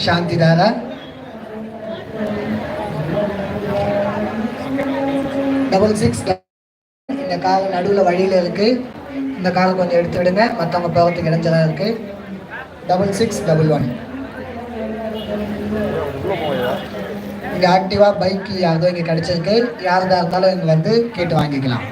வரைக்கும் சாந்தி double six இந்த கால் நடுவில் வழியில் இருக்குது இந்த கால் கொஞ்சம் எடுத்து விடுங்க. மற்றவங்க போகிறதுக்கு இடைஞ்சலாக இருக்குது டபுள் சிக்ஸ் டபுள் ஒன் இங்கே ஆக்டிவாக பைக் யாரதோ இங்கே கிடச்சிருக்கு. யாரதா இருந்தாலும் இங்கே வந்து கேட்டு வாங்கிக்கலாம்.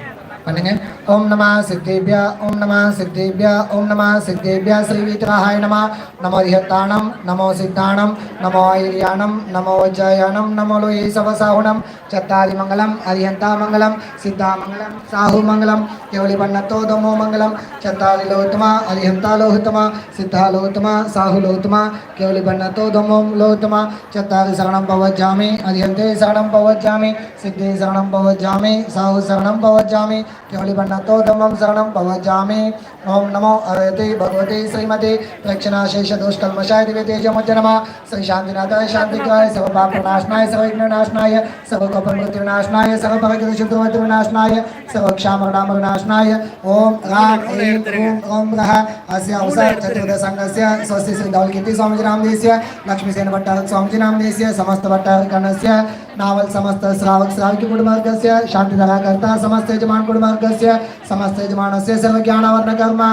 பண்ணுங்க ஓம் நம சித்தேபியா ஓம் நம சித்தேபியா ஓம் நம சித்தேபியா ஸ்ரீ வித்ராஹாய நம நமோ ரிஹத்தானம் நமோ சித்தானம் நமோ ஐரியானம் நமோ வஜ்ஜாயானம் நமோ லோயே சவசாகுணம் சத்தாதி மங்கலம் அரிஹந்தா மங்கலம் சித்தா மங்கலம் சாஹு மங்கலம் கேவலி பன்னத்தோ தமோ மங்கலம் சத்தாதி லோத்தமா அரிஹந்தா லோஹுத்தமா சித்தா லோத்தமா சாஹு லோத்தமா கேவலி பன்னத்தோ தமோ லோத்தமா சத்தாதி சரணம் பவஜாமி அரிஹந்தே சரணம் பவஜாமி சித்தே சரணம் பவஜாமி சாஹு சரணம் பவஜாமி केवलिबन्नतो धम्मं शरणं भवजामि ॐ नमो अवयते भगवते श्रीमते। दक्षिणाशेषदोष्कल्मषाय दिव्यतेजमुच नमः। श्री शान्तिनाथाय शान्तिकाय सर्व पापनाशनाय सर्व विघ्ननाशनाय सर्व कपमृत्युनाशनाय सर्व भगतशुद्धवतुविनाशनाय सर्व क्षामगणामविनाशनाय ॐ ह्रां ऐं ॐ ॐ रः अस्य अवसर चतुर्दशङ्गस्य स्वस्ति श्री धौलकीर्ति स्वामिजीनामदेशस्य लक्ष्मीसेन नाम स्वामिजीनामदेशस्य समस्त भट्टारकणस्य नावल समस्त श्रावक श्रावकी कुटुम्बर्गस्य शान्तिधराकर्ता समस्त यजमान कुटुंब कुटुंबवर्गस्य समस्त यजमानस्य सर्वज्ञानावर्ण कर्म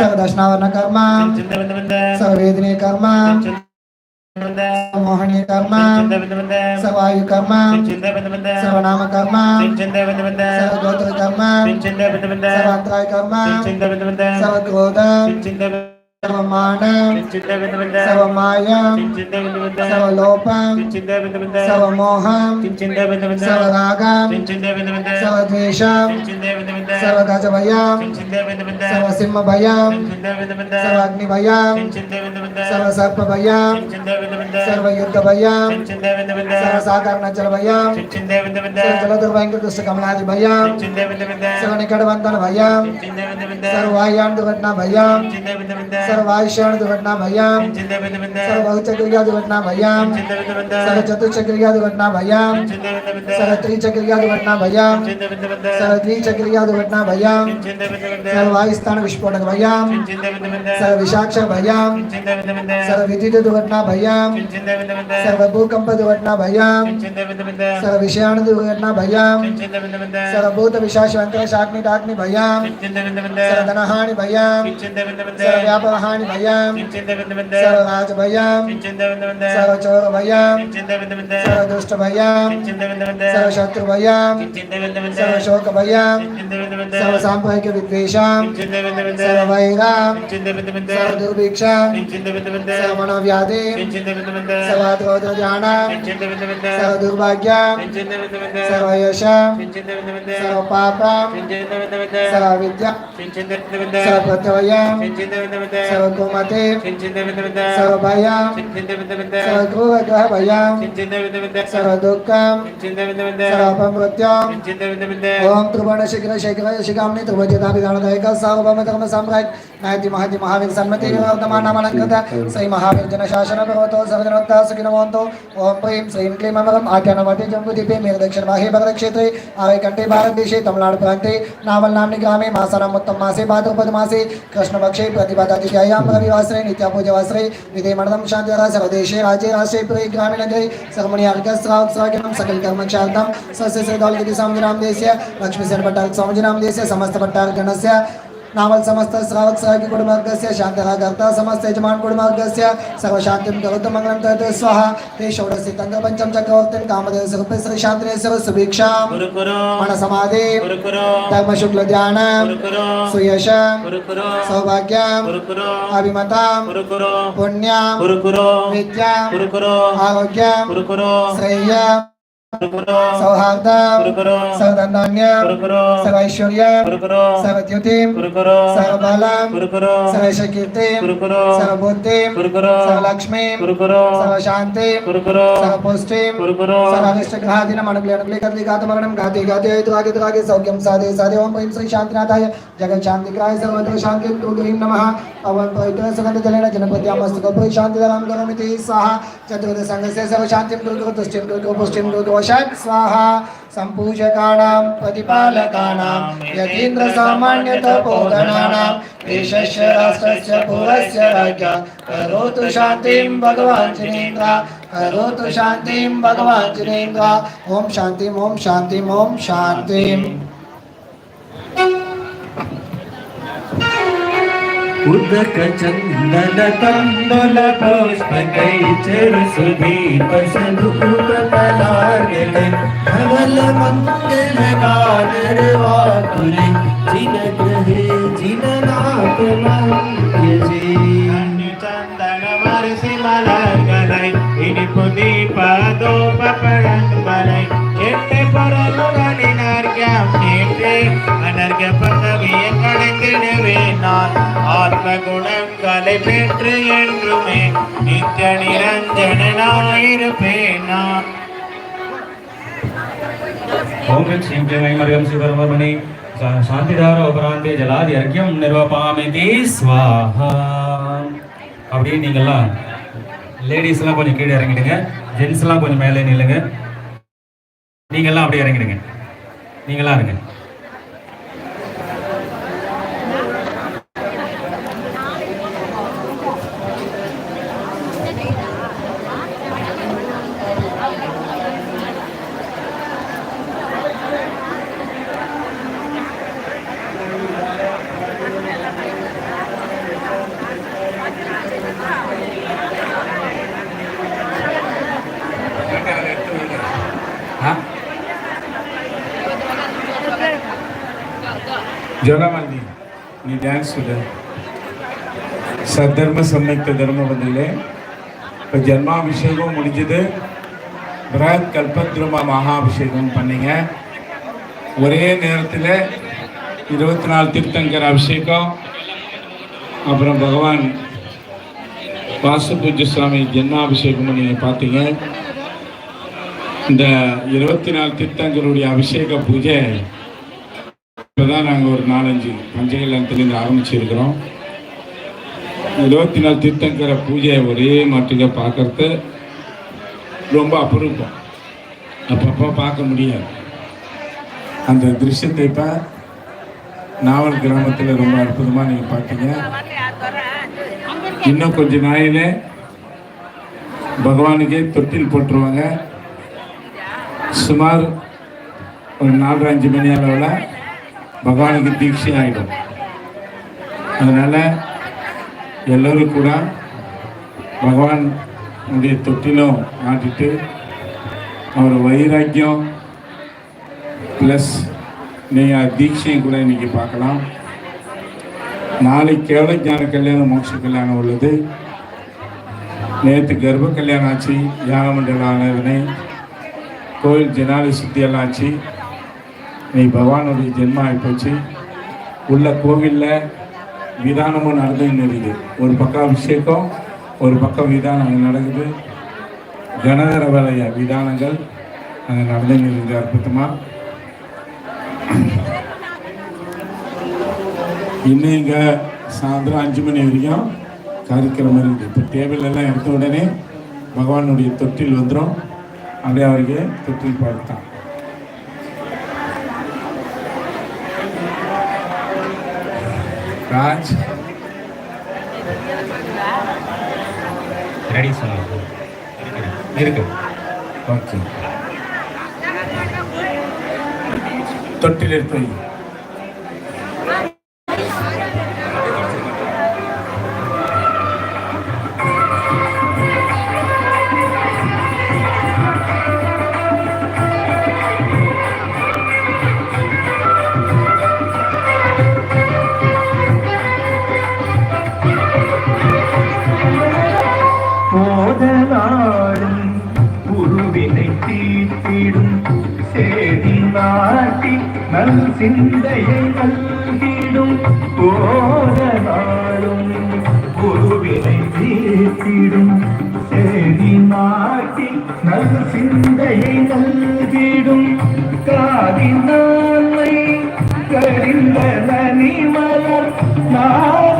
सर्वदर्शनावर्ण कर्म सर्ववेदने कर्म मोहनीय कर्म सर्वायु कर्म सर्वनाम कर्म सर्वगोत्र कर्म सर्वांतराय कर्म सर्वक्रोध సవమానం సవమాయం సవలోపం సవమోహం సవరాగం సవద్వేషం సవగజభయం సవసింహభయం సవగ్నిభయం సవసర్పభయం సర్వయుద్ధభయం సవసాకరణజలభయం జలదుర్భయంకృష్ణకమలాదిభయం సవనికటవంతనభయం సర్వాయాండుఘటనభయం दुर्घटनाभयम दुर्घटना भयाम सर्वचक्रिया दुर्घटना भयाम सर्व चतुर्चक्रिया दुर्घटना भयाम सर्व त्रिचक्रिया दुर्घटना भयाम सर्व द्विचक्रिया दुर्घटना भयाम सर्व वायुस्थान विस्फोटक भयाम सर्व विषाक्ष भयाम सर्व विद्युत दुर्घटना भयाम सर्व भूकंप दुर्घटना भयाम सर्व विषयाणु दुर्घटना भयाम सर्व भूत विशाश शाग्नि डाग्नि भयाम सर्व धनहानि भयाम सर्व व्यापार सर्वहानि भयाम सर्वनाच भयाम सर्वचोर भयाम सर्वदुष्ट भयाम सर्वशत्रु भयाम सर्वशोक भयाम सर्वसाम्प्रदायिक विद्वेषाम सर्ववैराम सर्वदुर्भिक्षाम सर्वमनोव्याधि सर्वाद्रोधजानाम सर्वदुर्भाग्याम सर्वयशाम सर्वपापाम सर्वविद्या सर्वप्रत्यवयाम सर्वगोमते सर्वभयं सर्वगृहभयं सर्वदुःखं सर्वमृत्यं ॐ त्रिवर्णशिखरशिखरशिखाम्नि त्रिभुजदाभिधानदायक सार्वभौमधर्म सम्राट् नायति महति महावीर सन्मति वर्धमानामलङ्कृत श्री महावीर जनशासन भगवतो सर्वजनोत्ता सुखिनवन्तो ॐ प्रीं श्रीं क्लीं अमरम् आख्यानमति जम्बुदीपे मेघदक्षिणवाहि भगदक्षेत्रे आवेकण्ठे भारतदेशे तमिळ्नाडुप्रान्ते नावल्नाम्नि ग्रामे मासानामुत्तम मासे भाद्रपदमासे कृष्णपक्षे प्रतिपदादि ख्यायां पदवीवासरे नित्यापूजवासरे निधेमणदं शान्तिरा सर्वदेशे राज्ये राष्ट्रे पुरे ग्रामीणगरे सर्वमणि अर्घस्रावत्सराकिनं सकलकर्मक्षार्थं सस्य श्रीदौलगिरिस्वामिनां देशस्य लक्ष्मीसेनभट्टार्क स्वामिनां देशस्य नामल समस्त श्रावक श्रावकी कुटुंबर्गस्य शान्तः कर्ता समस्त यजमान कुटुंबर्गस्य सर्वशान्तिं करोतु मङ्गलं करोतु स्वाहा ते षोडशि तन्द्रपञ्चं चक्रवर्तिं कामदेव सर्वश्री शान्तिरेश्वर सुभिक्षां मनसमाधि धर्मशुक्लध्यान सुयश सौभाग्याम् अभिमतां पुण्यां विद्याम् आरोग्यां श्रेयाम् सौहार्दम सौधन्याम सर्वैश्वर्यम सर्वद्युतिम सर्वबलम सर्वशकीर्तिम सर्वबुद्धिम सर्वलक्ष्मीम सर्वशांतिम सर्वपुष्टिम सर्वादिष्टघातिनम अनुकूले अनुकूले कदली घातमरणम घाति घाति हेतु आगे आगे सौख्यम साधे साधे ओम ह्रीं श्री शांतिनाथाय जगत शांतिग्राय सर्वत्र शांति ह्रीं नमः पवन पवित्र सुगंध जलेन जनपद्यामस्तु गोपुरी शांतिधराम करोमिति स्वाहा चतुर्थ संघ से सर्वशांतिम दुर्गो तुष्टिम दुर्गो पुष्टिम दुर्गो वशात् स्वाहा सम्पूजकानां प्रतिपालकानां यतीन्द्रसामान्यतपोधनानां देशस्य राष्ट्रस्य पूरस्य राज्ञा करोतु शान्तिं भगवान् जिनेन्द्र करोतु शान्तिं भगवान् जिनेन्द्र ॐ शान्तिम् ॐ शान्तिम् ॐ शान्तिम् उदक चंदन कंदल पुष्प कैचर सुदीप सधूप कलागले धवल मंगल गानर वाकुले जिन ग्रहे जिन नाथ जी चंदन मरसी மலர்களை இனிப்பு தீபதோபழங்களை எட்டு பொருளுடன் அர்க்கம் நேற்றே அனர்க பதவியை பெற்றிடுவே நான். ஆத்ம குணங்களை பெற்று என்றுமே நித்த நிரஞ்சனாயிருப்பேன் சாந்திதார உபராந்தே ஜலாதி அர்க்கியம் நிர்வபாமிதி ஸ்வாஹா. அப்படியே நீங்கள்லாம் லேடிஸ்லாம் கொஞ்சம் கீழே இறங்கிடுங்க. ஜென்ஸ்லாம் கொஞ்சம் மேலே நில்லுங்க. நீங்கள்லாம் அப்படியே இறங்கிடுங்க. நீங்களாம் இருங்க. ஜோலாமல்லி நீ ಡ್ಯಾನ್ಸ್ சொல்லு சத்தர்ம சம்யுக்த தர்ம பதிலே இப்போ ஜன்மாபிஷேகம் முடிஞ்சது பிரகத் கல்பத்ருமா மகாபிஷேகம் பண்ணீங்க ஒரே நேரத்தில் இருபத்தி நாலு தீர்த்தங்கர் அபிஷேகம் அப்புறம் பகவான் வாசுபூஜ்ய சுவாமி ஜென்மாபிஷேகம் நீங்கள் பார்த்தீங்க இந்த இருபத்தி நாலு தீர்த்தங்கருடைய அபிஷேக பூஜை இப்போ தான் நாங்கள் ஒரு நாலஞ்சு பஞ்சகல்யாணத்துலேருந்து ஆரம்பிச்சிருக்கிறோம். இருபத்தி நாலு தீர்த்தங்கர பூஜையை ஒரே மாட்டுக்க பார்க்கறது ரொம்ப அபரூபம். அப்பப்போ பார்க்க முடியாது. அந்த திருஷ்யத்தை இப்போ நாவல் கிராமத்தில் ரொம்ப அற்புதமாக நீங்கள் பார்த்தீங்க. இன்னும் கொஞ்சம் நாயில பகவானுக்கே தொட்டில் போட்டுருவாங்க. சுமார் ஒரு நாலு அஞ்சு மணி அளவில் பகவானுக்கு தீட்சை ஆகிடும் அதனால் எல்லோரும் கூட பகவானுடைய தொட்டிலும் மாட்டிட்டு அவர் வைராக்கியம் ப்ளஸ் நீங்கள் தீட்சையும் கூட இன்றைக்கி பார்க்கலாம். நாளை கேவல ஞான கல்யாணம் மோட்ச கல்யாணம் உள்ளது. நேற்று கர்ப்ப கல்யாணம் ஆச்சு யாக மண்டல ஆராதனை கோயில் ஜனாலி சுத்தியெல்லாம் ஆச்சு. இன்னைக்கு பகவானுடைய ஜென்மம் ஆகிப்போச்சு உள்ள கோவிலில் விதானமும் நடந்துன்னு இருக்குது ஒரு பக்கம் அபிஷேகம் ஒரு பக்கம் விதானம் அங்கே நடக்குது. கணதர வேலைய விதானங்கள் அங்கே நடந்துன்னு இருக்குது அற்புதமாக இன்னும் இங்கே சாயந்தரம் அஞ்சு மணி வரைக்கும் காரிக்கிரமம் இருக்குது இப்போ டேபிள் எல்லாம் எடுத்த உடனே பகவானுடைய தொட்டில் வந்துடும் அப்படியே அவருக்கு தொட்டில் பார்த்தான். ராஜ் ரெடி சொல்லுங்க இருக்கு ஓகே தொட்டில் எடுத்து கடலாடும் உருவினை தீட்டிடும் சேதி நாட்டி நல் சிந்தையை நல்கிடும் போதலாடும் குருவினை தீட்டிடும் சேதி நாட்டி நல் சிந்தையை நல்கிடும் காதினாலை கரிந்த நனிமலர் நான்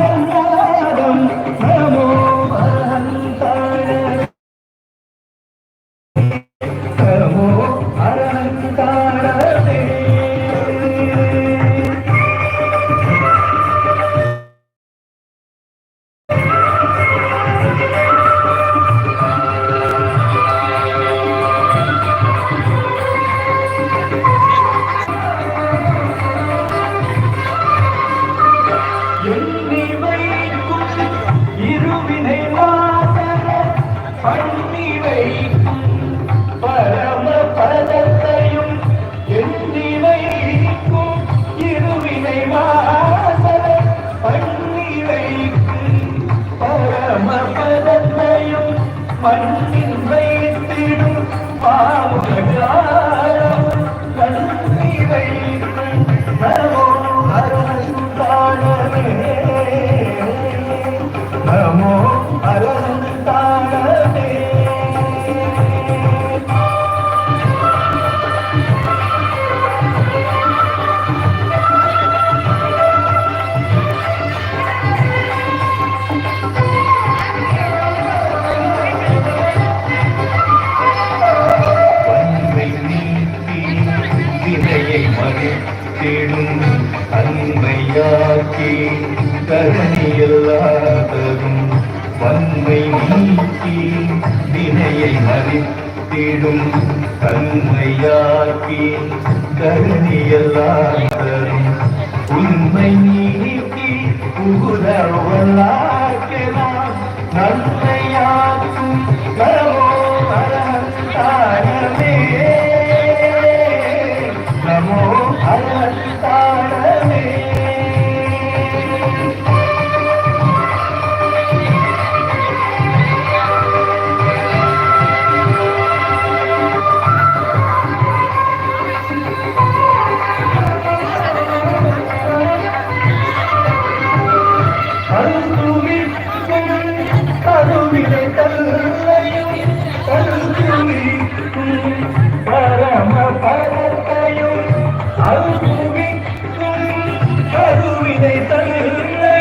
எல்லாதரும் வன்மை நீக்கி வினையை மறித்திடும் தன்மையாக்கி கருணி எல்லாதரும் உண்மை நீக்கி புகுதவல்லாக்கலாம் நன்மையாக்கும் குவிதை தருகின்றே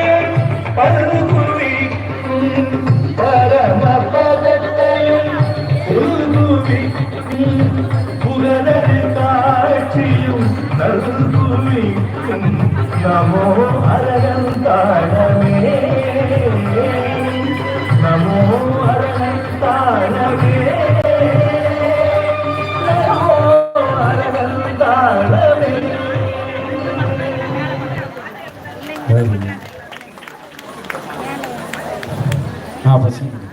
பருது குவி பரம பதத்தையும் குவி புகழது காட்சியும் நல் குவி நமோ அரகன் தாழமே. நமோ அரகன் હા પછી.